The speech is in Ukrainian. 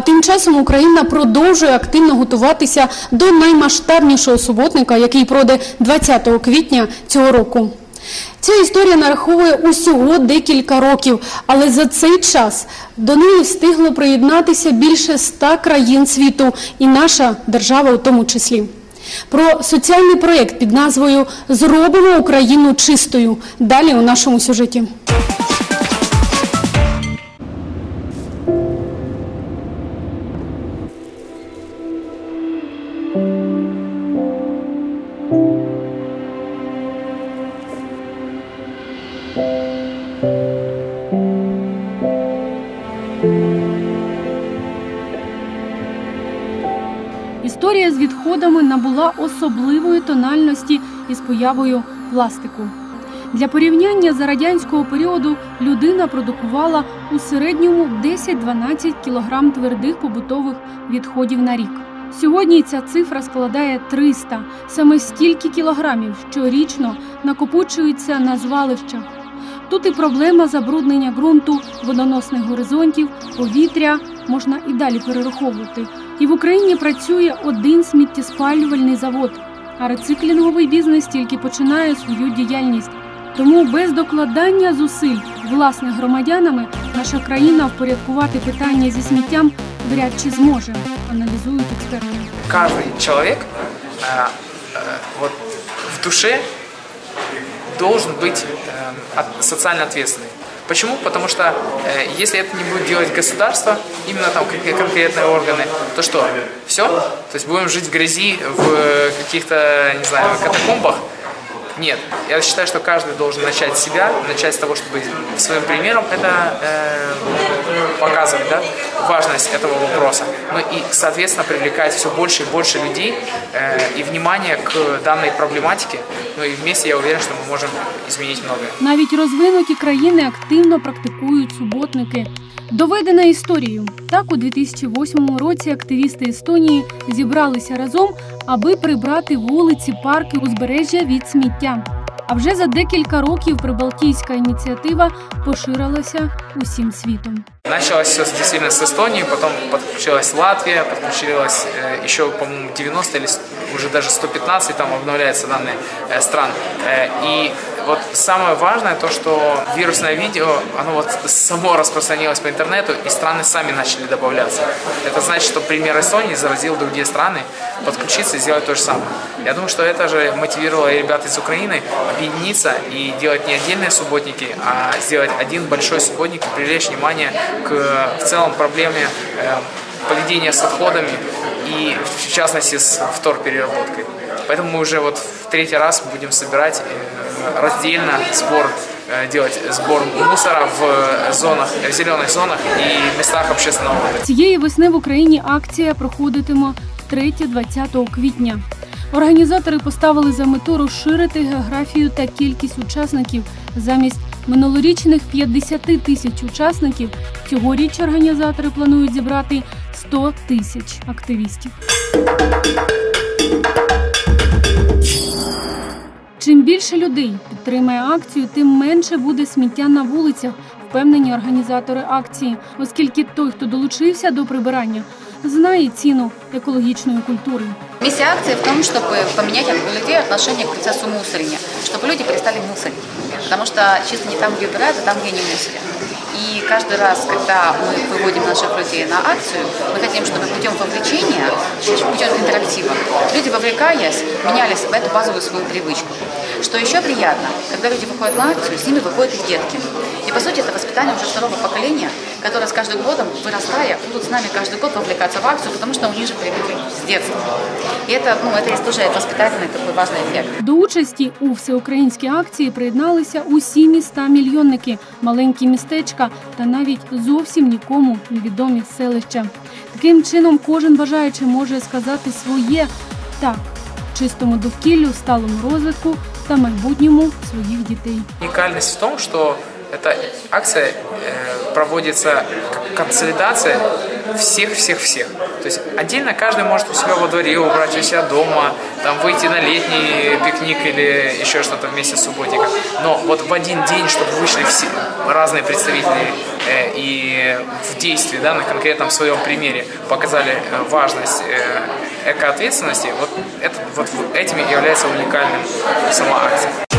Тим часом Україна продовжує активно готуватися до наймасштабнішого суботника, який пройде 20 квітня цього року. Ця історія нараховує усього декілька років, але за цей час до неї встигло приєднатися більше ста країн світу, і наша держава у тому числі. Про соціальний проєкт під назвою Зробимо Україну чистою. Далі у нашому сюжеті. Історія з відходами набула особливої тональності із появою пластику. Для порівняння за радянського періоду людина продукувала у середньому 10-12 кг твердих побутових відходів на рік. Сьогодні ця цифра складає 300, саме стільки кілограмів щорічно накопичується на звалищах. Тут і проблема забруднення ґрунту, водоносних горизонтів, повітря можна і далі перераховувати. І в Україні працює один сміттєспалювальний завод, а рециклінговий бізнес тільки починає свою діяльність. Тому без докладання зусиль власних громадянами наша країна впорядкувати питання зі сміттям вряд чи зможе, аналізують експерти. каждый человек э, э, вот в душе должен быть э, социально ответственный. Почему? Потому что э, если это не будет делать государство, именно там кон- конкретные органы, то что? Все? То есть будем жить в грязи, в э, каких-то, не знаю, катакомбах? Нет. Я считаю, что каждый должен начать с себя, начать с того, чтобы своим примером это э, показывать, да, важность этого вопроса. Ну и, соответственно, привлекать все больше и больше людей э, и внимание к данной проблематике. Ну и вместе я уверен, что мы можем изменить многое. Навіть розвинуті країни активно практикують суботники. Доведена історією. Так, у 2008 році активісти Естонії зібралися разом, аби прибрати вулиці, парки, узбережжя від сміття. А вже за декілька років прибалтійська ініціатива поширилася усім світом. Началось все действительно с Эстонии, потом подключилась Латвия, подключилась э, еще, по-моему, 90 или с- уже даже 115, там обновляются данные э, стран. Э, и Вот самое важное то, что вирусное видео, оно вот само распространилось по интернету, и страны сами начали добавляться. Это значит, что пример Эстонии заразил другие страны подключиться и сделать то же самое. Я думаю, что это же мотивировало ребят из Украины объединиться и делать не отдельные субботники, а сделать один большой субботник и привлечь внимание к в целом проблеме э, поведения с отходами и в частности с вторпереработкой. Поэтому мы уже вот в третий раз будем собирать э, раздельно сбор э, делать сбор мусора в э, зонах, в зеленых зонах и местах общественного отдыха. Цієї весни в Україні акція проходитиме 3-20 квітня. Організатори поставили за мету розширити географію та кількість учасників замість минулорічних 50 тисяч учасників. Цьогоріч організатори планують зібрати 100 тисяч активістів. Чим більше людей підтримає акцію, тим менше буде сміття на вулицях, впевнені організатори акції, оскільки той, хто долучився до прибирання, знає ціну екологічної культури. Миссия акции в том, чтобы поменять у людей отношение к процессу мусорения, чтобы люди перестали мусорить. Потому что чисто не там, где убирают, а там, где не мусорят. И каждый раз, когда мы выводим наших людей на акцию, мы хотим, чтобы путем вовлечения, путем интерактива, люди, вовлекаясь, менялись в эту базовую свою привычку. Что еще приятно, когда люди выходят на акцию, с ними выходят и детки. И по сути это воспитание уже второго поколения, которое с каждым годом, вырастая, будут с нами каждый год вовлекаться в акцию, потому что у них же привыкли с детства. И это, ну, это есть тоже воспитательный такой важный эффект. До участі у всеукраїнській акції приєдналися усі міста мільйонники, маленькі містечка та навіть зовсім нікому невідомі селища. Таким чином, кожен бажаючий може сказати своє так чистому довкіллю, сталому розвитку та майбутньому своїх дітей. Уникальность в том, что эта акция э, проводится консолидация всех-всех-всех. То есть отдельно каждый может у себя во дворе убрать у себя дома, там выйти на летний пикник или еще что-то вместе с субботником. Но вот в один день, чтобы вышли все разные представители э, и в действии, да, на конкретном своем примере показали э, важность э, экоответственности, вот, это, вот этим и является уникальным сама акция.